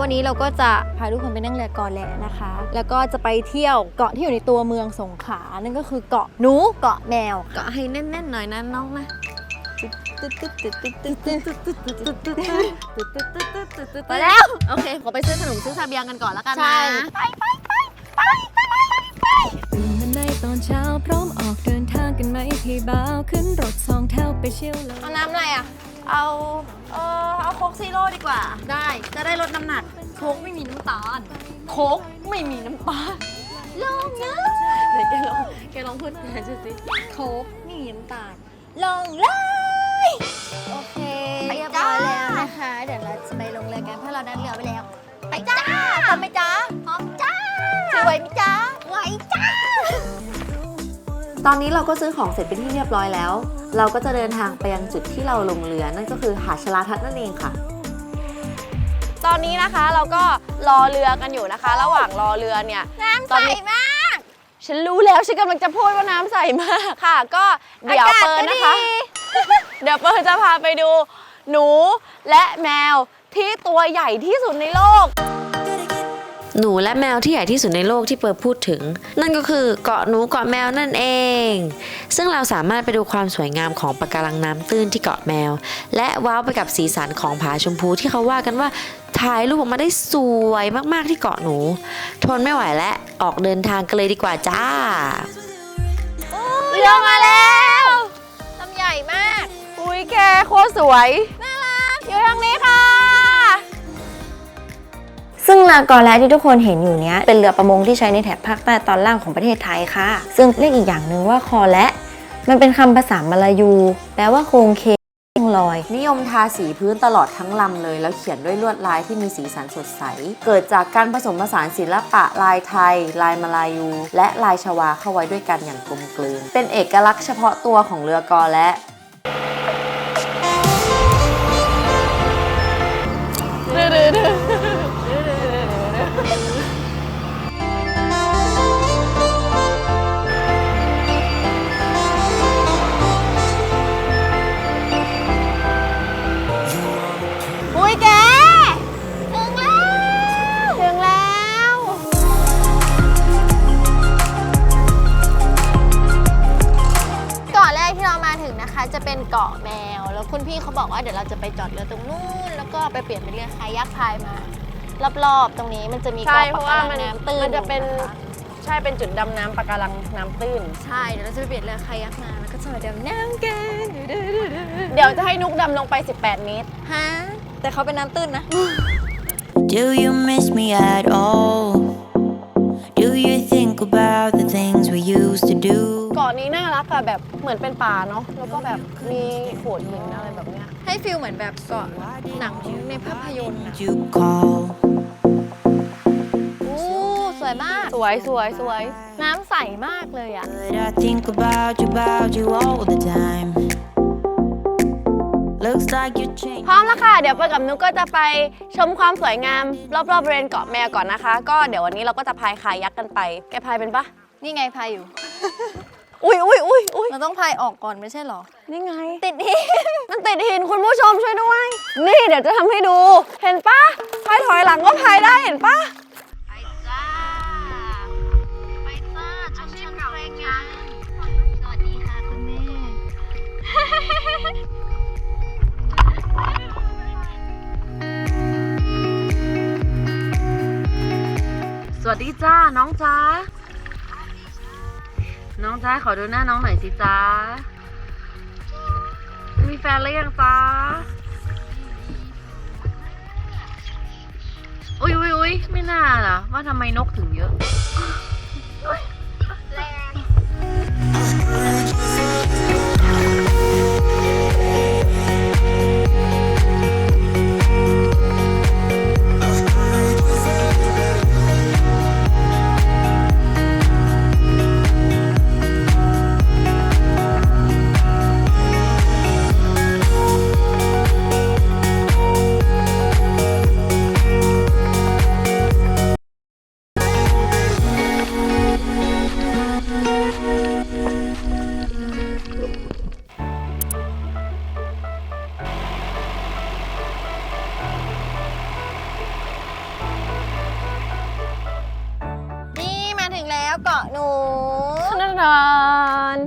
วันนี้เราก็จะพาทุกคนไปนั่งเรือก่อนแหละนะคะ แล้วก็จะไปเที่ยวเกาะที่อยู่ในตัวเมืองสงขลานั่นก็คือเกาะหนูเกาะแมวก็ให้แน่นๆหน่อยนะน้องนะไปแล้วโอเคขอไปซื้อขนมซื้อซาเบียงกันก่อนแล้วกันใช่นะตื่นมาในตอนเช้าพร้อมออกเดินทางกันไหมพี่บ่าวขึ้นรถสองแถวไปเชี่ยวเลยเอาน้ำอะไรอะ เอาเออเอาโค้กซีโร่ดีกว่า ได้ จะได้ลดน้ำหนัก โค้กไม่มีน้ำตาล โค้กไม่มีน้ำตาลลองนะเดี๋ยวแกลองแกลองพูดแทนฉันสิโค้กไม่มีน้ำตาลลงเลย ตอนนี้เราก็ซื้อของเสร็จเป็นที่เรียบร้อยแล้ว เราก็จะเดินทางไปยังจุดที่เราลงเรือ นั่นก็คือหาดชลาทัศน์นั่นเองค่ะ ตอนนี้นะคะเราก็รอเรือกันอยู่นะคะ ระหว่างรอเรือเนี่ยน้ำตอนใสนี้มาก ฉันรู้แล้วฉันกำลังจะพูดว่าน้ำใสมากค่ะ ก็เดี๋ยวอากาศเปิดก็นะคะดีเดี๋ยวเปิดจะพาไปดู หนูและแมวที่ตัวใหญ่ที่สุดในโลก หนูและแมวที่ใหญ่ที่สุดในโลกที่เปิร์พูดถึง นั่นก็คือเกาะหนูเกาะแมวนั่นเอง ซึ่งเราสามารถไปดูความสวยงามของปะการังน้ำตื้นที่เกาะแมว และว้าวไปกับสีสันของผาชมพูที่เขาว่ากันว่าถ่ายรูปออกมาได้สวยมากๆที่เกาะหนู ทนไม่ไหวและออกเดินทางกันเลยดีกว่าจ้าเรือมาแล้วลำใหญ่มาก อุ้ยแกโคตรสวย น่ารัก อยู่ทางนี้ค่ะ ซึ่งเรือกอและที่ทุกคนเห็นอยู่เนี้ยเป็นเรือประมงที่ใช้ในแถบภาคใต้ตอนล่างของประเทศไทยค่ะ ซึ่งเรียกอีกอย่างหนึ่งว่าคอและมันเป็นคำภาษามลายู แปลว่าโครงเคงลอยนิยมทาสีพื้นตลอดทั้งลำเลย แล้วเขียนด้วยลวดลายที่มีสีสันสดใส เกิดจากการผสมผสานศิลปะลายไทย ลายมาลายู และลายชวาเข้าไว้ด้วยกันอย่างกลมกลืน เป็นเอกลักษณ์เฉพาะตัวของเรือกอและ นะคะ จะเป็นเกาะแมว แล้วคุณพี่เขาบอกว่าเดี๋ยวเราจะไปจอดเรือตรงนู้นแล้วก็ไปเปลี่ยนเป็นเรือคายักพายมารอบๆตรงนี้มันจะมีใช่เกาะเพปะราะกาว่ารัมันงน้ำตื้นมันจะเป็นอยู่คใช่เป็นจุดดำน้ำปะการังน้ำตื้น ใช่เดี๋ยวเราจะไปเปลี่ยนเรือคายักมาแล้วก็จะมาดำน้ำกันเดี๋ยวจะให้นุกดำลงไป 18 เมตรฮะแต่เขาเป็นน้ำตื้นนะ Do you miss me at all? Do you think about the things we used to do? เกาะนี้น่ารักอะแบบเหมือนเป็นป่าเนาะแล้วก็แบบมีโขดหินอะไรแบบเนี้ยให้ฟิลเหมือนแบบเกาะหนังในภาพยนตร์อะ You call. อู้สวยมาก สวยสวยสวย น้ำใสมากเลยอะ But I think about you, about you all the time. Looks like you changed. พร้อมแล้วค่ะ เดี๋ยวเปิดกับนุกก็จะไปชมความสวยงาม รอบๆบริเวณเกาะแมวก่อนนะคะ ก็เดี๋ยววันนี้เราก็จะพายคายักกันไป แกพายเป็นปะ นี่ไงพายอยู่ อุ้ยอุ้ยอุ้ยอุ้ยเราต้องพายออกก่อนไม่ใช่เหรอ นี่ไง ติดหิน มันติดหินคุณผู้ชมช่วยด้วย นี่เดี๋ยวจะทำให้ดู เห็นปะพายถอยหลังก็พายได้เห็นปะไปจ้า ไปจ้าชมชมแรงงานสวัสดีค่ะคุณแม่ สวัสดีจ้าน้องจ้า น้องจ้าขอดูหน้าน้องหน่อยสิจ้า มีแฟนหรือยังจ้า อุ้ยอุ้ยอุ้ยไม่น่าล่ะ ว่าทำไมนกถึงเยอะ แล้วเกาะหนูนาน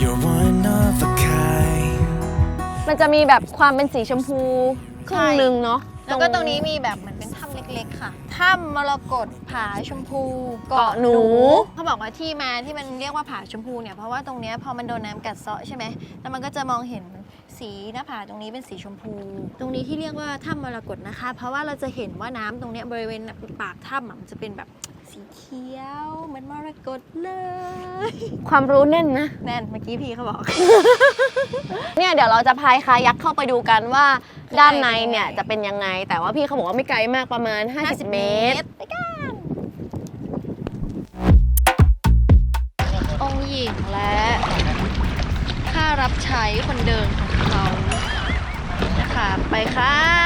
You're one of a kind. มันจะมีแบบความเป็นสีชมพูครึ่งหนึ่งเนาะแล้วก็ตรงนี้มีแบบเหมือนเป็นถ้ำเล็กๆ ค่ะ ถ้ำมรกตผาชมพูเกาะหนู เขาบอกว่าที่มาที่มันเรียกว่าผาชมพูเนี่ย เพราะว่าตรงเนี้ยพอมันโดนน้ำกัดเซาะใช่ไหม แล้วมันก็จะมองเห็นสีหน้าผาตรงนี้เป็นสีชมพู ตรงนี้ที่เรียกว่าถ้ำมรกตนะคะ เพราะว่าเราจะเห็นว่าน้ำตรงเนี้ยบริเวณปากถ้ำอะมันจะเป็นแบบ สีเขียวเหมือนมรกตเลย ความรู้แน่นนะ แน่นเมื่อกี้พี่เขาบอก เนี่ยเดี๋ยวเราจะพายคายักเข้าไปดูกันว่า ด้านในเนี่ยจะเป็นยังไง แต่ว่าพี่เขาบอกว่าไม่ไกลมากประมาณ 50 เมตร ไปกันองค์หญิงและข้ารับใช้คนเดิมของเขานะคะไปค่ะ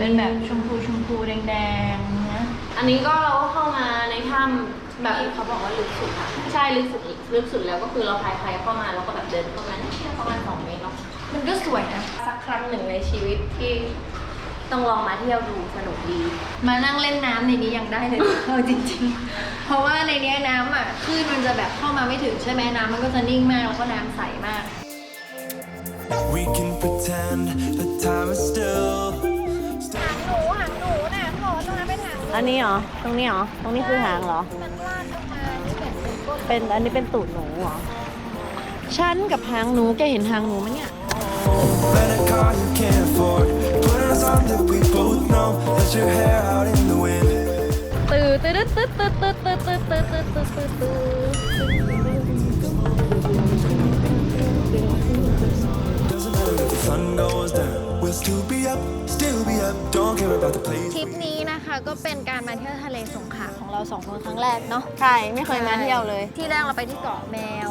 เป็นแบบชมพูชมพูแดงๆนะอันนี้ก็เราก็เข้ามาในถ้ำแบบเขาบอกว่าลึกสุดอะใช่ลึกสุดลึกสุดแล้วก็คือเราพายคายักเข้ามาแล้วก็แบบเดินเข้ามาแค่ประมาณ2เมตรเนาะมันก็สวยนะสักครั้งหนึ่งในชีวิตที่ต้องลองมาเที่ยวดูสนุกดี มานั่งเล่นน้ำในนี้ยังได้เลยเออจริง ๆ เพราะว่าในเนี้ยน้ำอะคลื่นมันจะแบบเข้ามาไม่ถึงใช่ไหมน้ำมันก็จะนิ่งมากแล้วก็น้ำใสมาก We can pretend the time is still. ตรงนั้นเป็นหางหนูอันนี้เหรอ ตรงนี้เหรอ ตรงนี้คือหางเหรอ มันลากออกมานี่เหมือนเป็นก้นเป็นอันนี้เป็นตูดหนูเหรอ ฉันกับหางหนูแกเห็นหางหนูไหมเนี่ย Rent a car you can't afford. Put on a song that we both know. Let your hair out in the wind. ตื่นตื่นตื่นตื่นตื่นตื่นตื่นตื่นตื่นตื่นตื่นตื่น Doesn't matter if the sun goes down. We'll still be up, still be up. Don't care about the place. ทริปนี้นะคะก็เป็นการมาเที่ยวทะเลสงขลาของเราสองคนครั้งแรกเนาะใช่ไม่เคยมาเที่ยวเลย ที่แรกเราไปที่เกาะแมว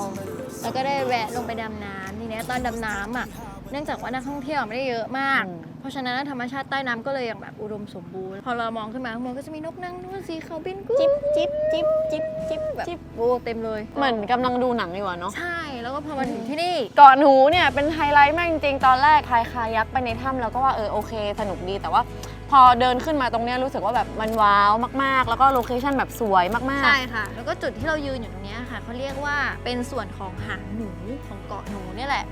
แล้วก็ได้แวะลงไปดำน้ำทีเนี้ยตอนดำน้ำอะ เนื่องจากว่านักท่องเที่ยวไม่ได้เยอะมาก อืม เพราะฉะนั้นธรรมชาติใต้น้ำก็เลยยังแบบอุดมสมบูรณ์ พอเรามองขึ้นมาข้างบนก็จะมีนกนางนวลสีขาวบินกุ๊บจิ๊บจิ๊บจิ๊บจิ๊บแบบโอ้เต็มเลย เหมือนกำลังดูหนังอยู่อะเนาะใช่แล้วก็พอมาถึงที่นี่เกาะหนูเนี่ยเป็นไฮไลท์มากจริงๆตอนแรกพายคายักไปในถ้ำแล้วก็ว่าเออโอเค สนุกดีแต่ว่าพอเดินขึ้นมาตรงเนี้ยรู้สึกว่าแบบมันว้าวมากๆ แล้วก็โลเคชั่นแบบสวยมากๆ ใช่ค่ะ แล้วก็จุดที่เรายืนอยู่ตรงเนี้ยค่ะเขาเรียกว่าเป็นส่วนของหางหนูของเกาะหนูเนี่ยแหละ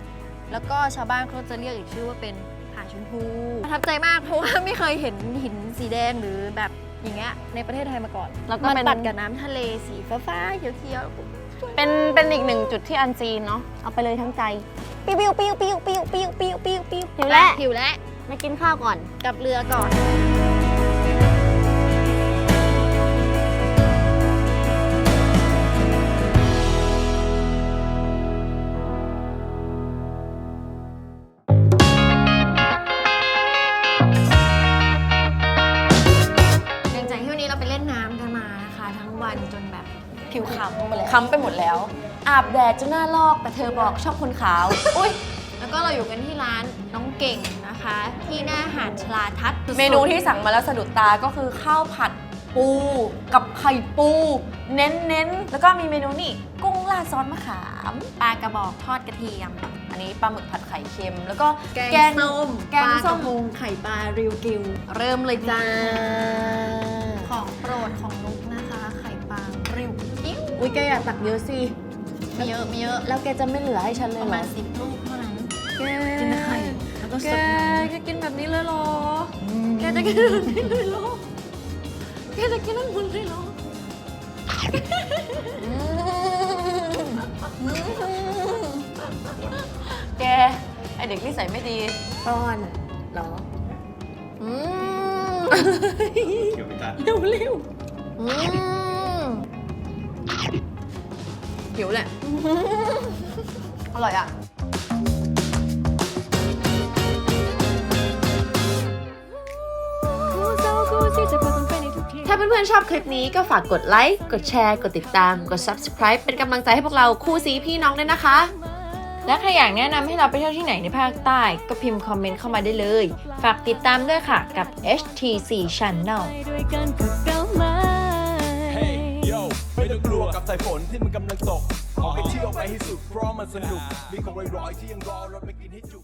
แล้วก็ชาวบ้านเขาจะเรียกอีกชื่อว่าเป็นผาชมพูประทับใจมากเพราะว่าไม่เคยเห็นหินสีแดงหรือแบบอย่างเงี้ยในประเทศไทยมาก่อนแล้วก็มันเป็น ตัดกับน้ำทะเลสีฟ้าๆเขียวๆเป็น เป็นอีกหนึ่งจุดที่อันซีนเนาะ เอาไปเลยทั้งใจ ปิ้วปิ้วปิ้วปิ้วปิ้วปิ้วปิ้วปิ้วปิ้วหิวแล้วหิวแล้วมากินข้าวก่อนกลับเรือก่อน ทั้งวันจนแบบผิวขาวหมดเลยค้ำไปหมดแล้ว อาบแดดจนหน้าลอกแต่เธอบอกชอบคนขาว อุ้ยแล้วก็เราอยู่กันที่ร้านน้องเก่งนะคะ ที่หน้าหาดชลาทัศน์สุดๆเมนูที่สั่งมาแล้วสะดุดตาก็คือข้าวผัดปู กับไข่ปู เน้นเน้นๆแล้วก็มีเมนูนี่กุ้งราดซอสมะขาม ปลากระบอกทอดกระเทียม อันนี้ปลาหมึกผัดไข่เค็ม แล้วก็แกงส้มแกงส้ม ปลากระพงไข่ปลาริวกิว เริ่มเลยจ้า ของโปรดของนุก อุ้ยแกอยากตักเยอะสิไม่เยอะไม่เยอะ แล้วแกจะไม่เหลือให้ฉันเลยประเหรมาอณสิบลูกเท่านั้น แกกินไข่แล้วก็สแกดน้ำแกกินแบบนี้เลยเหรอ แกจะกินแบบนี้เลยเหรอ แกจะกินทั้งหมดเลยเหรอ แก ไอเด็กนิสัยไม่ดี ป้อนเหรออืมเร็วเร็วอืม หิวแหละ อร่อยอะคู่เศร้าคู่ที่จะพาคุณไปในทุกที่ถ้าเพื่อนๆชอบคลิปนี้ก็ฝากกดไลค์ กดแชร์ กดติดตาม กด subscribe เป็นกำลังใจให้พวกเราคู่ซีพี่น้องด้วยนะคะขและใครอยากแนะนำให้เราไปเที่ยวที่ไหนในภาคใต้ ก็พิมพ์คอมเมนต์เข้ามาได้เลย ฝากติดตามด้วยค่ะกับ HTC Channel ไปด้วยกันกับเก้าไม้ Hey yo ไม่ต้องกลัวกับสายฝนที่มันกำลังตกออกไปเที่ยวไปให้สุดเพราะมันสนุก มีของรอยๆที่ยังรอเราไปกินให้จุก